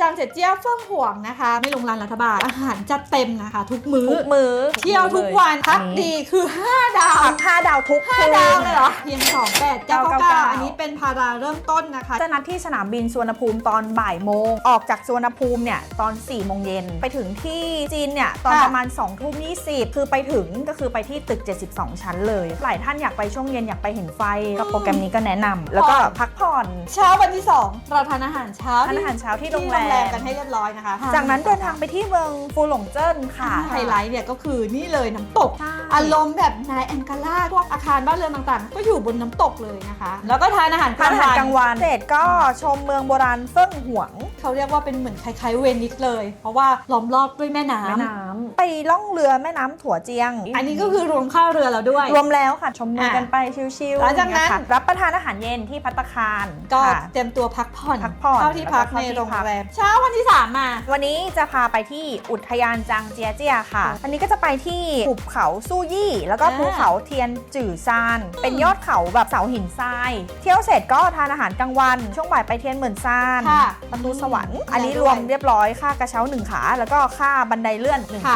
จางเจ็ดเจี้ยเฟิ่งห่วงนะคะ ไม่ลงรานรัฐบาลอาหารจัดเต็มนะคะ ทุกมื้อ ทุกมื้อเที่ยวทุกวันพักดีคือ 5 ดาว พักห้าดาวทุกห้าดาวเลยเหรอ เพียง2 8 9 9 999 อันนี้เป็นพาราเริ่มต้นนะคะ จะนัดที่สนามบินสุวรรณภูมิตอนบ่ายโมง ออกจากสุวรรณภูมิเนี่ยตอน4ี่โมงเย็นไปถึงที่จีนเนี่ยตอนค่ะ ประมาณ2องทุ่มยีคือไปถึงก็คือไปที่ตึก 72 ชั้นเลย หลายท่านอยากไปช่วงเย็นอยากไปเห็นไฟก็โปรแกรมนี้ก็แนะนำแล้วก็พักผ่อน เช้าวันที่ 2 เราทานอาหารเช้าทานอาหารเช้าที่ที่โรงแรมกันให้เรียบร้อยนะคะ จากนั้นเดินทางไปที่เมืองฟูหลงเจิ้นค่ะ ไฮไลท์เนี่ยก็คือนี่เลยน้ำตกใช่อารมณ์แบบนายแองกาล่าพวกอาคารบ้านเรือนต่างๆ ก็อยู่บนน้ำตกเลยนะคะ แล้วก็ทานอาหารทานอาหารกลางวันเสร็จก็ชมเมืองโบราณเฟิ่งหวง เขาเรียกว่าเป็นเหมือนคล้ายๆเวนิสเลย เพราะว่าล้อมรอบด้วยแม่น้ำแม่น้ำ ไปล่องเรือแม่น้ำถั่วเจียง อันนี้ก็คือรวมค่าเรือแล้วด้วย รวมแล้วค่ะชมเมืองอะกันไปชิลๆหลังจากนั้น ค่ะรับประทานอาหารเย็นที่พัตตาคารก็ค่ะ เตรียมตัวพักผ่อนพักผ่อน เข้าที่พักแล้วก็ในเข้าที่โรงพักแรมเช้าวันที่3มา วันนี้จะพาไปที่อุทยานจางเจียเจียค่ะ อันนี้ก็จะไปที่หุบเขาสู้ยี่ แล้วก็อ่าภูเขาเทียนจื่อซาน เป็นยอดเขาแบบเสาหินทราย เที่ยวเสร็จก็ทานอาหารกลางวัน ช่วงบ่ายไปเทียนเหมือนซาน ค่ะประตูสวรรค์อืมอันนี้ได้รด้วยวมเรียบร้อยค่ากระเช้าหนึ่งขา แล้วก็ค่าบันไดเลื่อนหนึ่งค่ะขา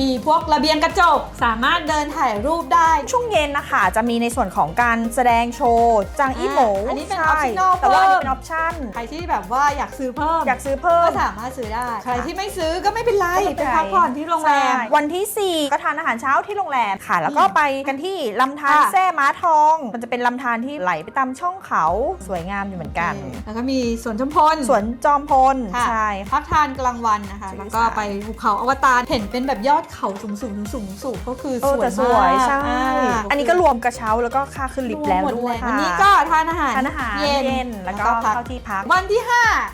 มีพวกระเบียงกระจก สามารถเดินถ่ายรูปได้ ช่วงเย็นนะคะ จะมีในส่วนของการแสดงโชว์จางอี้โหมอันนี้เป็นใช่ optional แต่ว่าอันนี้เพิ่มเป็นออปชั่นใครที่แบบว่าอยากซื้อเพิ่ม อยากซื้อเพิ่ก็มสามารถซื้อได้ ใครที่ไม่ซื้อก็ไม่เป็นไรไม่ไปเป็นไรพักผ่อนที่โรงแรมใช่วันที่ 4 ก็ทานอาหารเช้าที่โรงแรมค่ะ แล้วก็ไปกันที่ลำธารค่ะแซ่ม้าทอง มันจะเป็นลำธารที่ไหลไปตามช่องเขาสวยงามอยู่เหมือนกัน แล้วก็มีสวนชมพลสวนจอมพลค่ะใช่พักทานกลางวันนะคะสื่อแล้วก็สารไปภูเขาอวตารเห็นเป็นแบบยอดเขาสูงสูงสูงสูงก็คือเอสอวยแต่สวยมากใช่าอั นนี้ก็รวมกระเช้าแล้วก็ค่าขึ้นลิฟต์แล้วรมหมด้วยเค่ะวันนี้ก็ทานอาหารทานอาหารเย็นเย็นแล้วก็พักเข้าที่พัก วันที่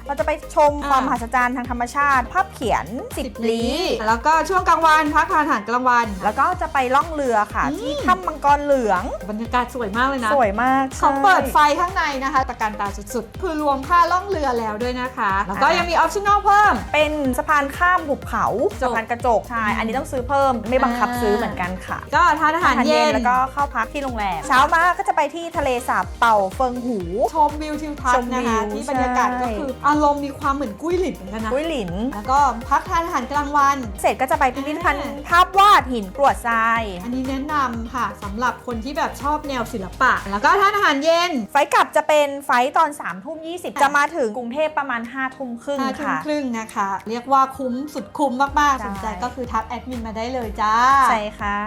เราจะไปชมอ่าความมหัศจรรย์ทางธรรมชาติ ภาพเขียน5 10ลี้แล้วก็ช่วงกลางวันพักทานอาหารกลางวัน แล้วก็จะไปล่องเรือค่ะอืมที่ถ้ำมังกรเหลืองบรรยากาศสวยมากเลยนะ สวยมากเขาใช่เปิดไฟข้างในนะคะตะการตาสุดๆ คือรวมค่าล่องเรือแล้วด้วยนะคะ แล้วก็อ่ายัยังมีออปชั่นอลเพิ่ม เป็นสะพานข้ามหุบเขาจบสะพานกระจกใช่อืมอันนี้ต้องซื้อเพิ่มไม่บังคับอ่าซื้อเหมือนกันค่ะ ก็ทานอาหารเย็นแล้วก็เข้าพักที่โรงแรม เช้ามาก็จะไปที่ทะเลสาบเป่าเฟิงหู ชมวิวทิวทัศชน์มนะคะวิวที่บรรยากาศใช่ ก็คืออารมณ์มีความเหมือนกุ้ยหลินเหมือนกันนะ กุ้ยหลิน แล้วก็พักทานอาหารกลางวัน เสร็จก็จะไปพิพิธภัณฑ์อ่าภาพวาดหินกรวดทราย อันนี้แนะนำค่ะสำหรับคนที่แบบชอบแนวศิลปะ แล้วก็ทานอาหารเย็นไฟล์กลับจะเป็นไฟล์ตอน3ามทุ่มยีจะมาถึงกรุงเทพประมาณ5้าทุ่มครึ่งห้าทุ่มค่ะ ครึ่งนะคะ เรียกว่าคุ้มสุดคุ้มมาก ใช่ ๆ สนใจก็คือทักแอดมินมาได้เลยจ้า ใช่ค่ะ